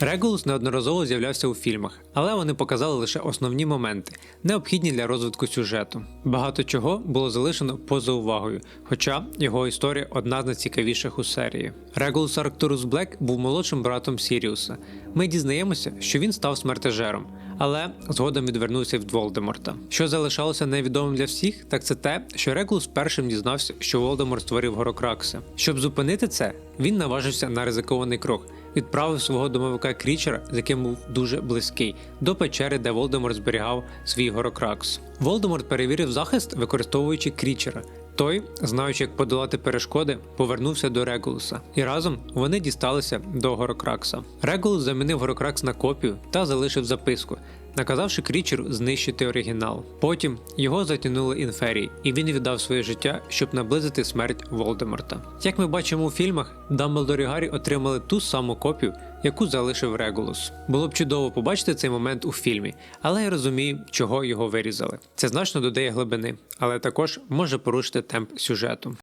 Регулус неодноразово з'являвся у фільмах, але вони показали лише основні моменти, необхідні для розвитку сюжету. Багато чого було залишено поза увагою, хоча його історія одна з найцікавіших у серії. Регулус Арктурус Блек був молодшим братом Сіріуса. Ми дізнаємося, що він став смертежером, але згодом відвернувся від Волдеморта. Що залишалося невідомим для всіх, так це те, що Регулус першим дізнався, що Волдеморт створив Горокракса. Щоб зупинити це, він наважився на ризикований крок. Відправив свого домовика Крічера, з яким був дуже близький, до печери, де Волдеморт зберігав свій Горокракс. Волдеморт перевірив захист, використовуючи Крічера. Той, знаючи, як подолати перешкоди, повернувся до Регулуса, і разом вони дісталися до Горокракса. Регулус замінив Горокракс на копію та залишив записку, наказавши Крічеру знищити оригінал. Потім його затягнули інферії, і він віддав своє життя, щоб наблизити смерть Волдеморта. Як ми бачимо у фільмах, Дамблдор і Гаррі отримали ту саму копію, яку залишив Регулус. Було б чудово побачити цей момент у фільмі, але я розумію, чого його вирізали. Це значно додає глибини, але також може порушити темп сюжету.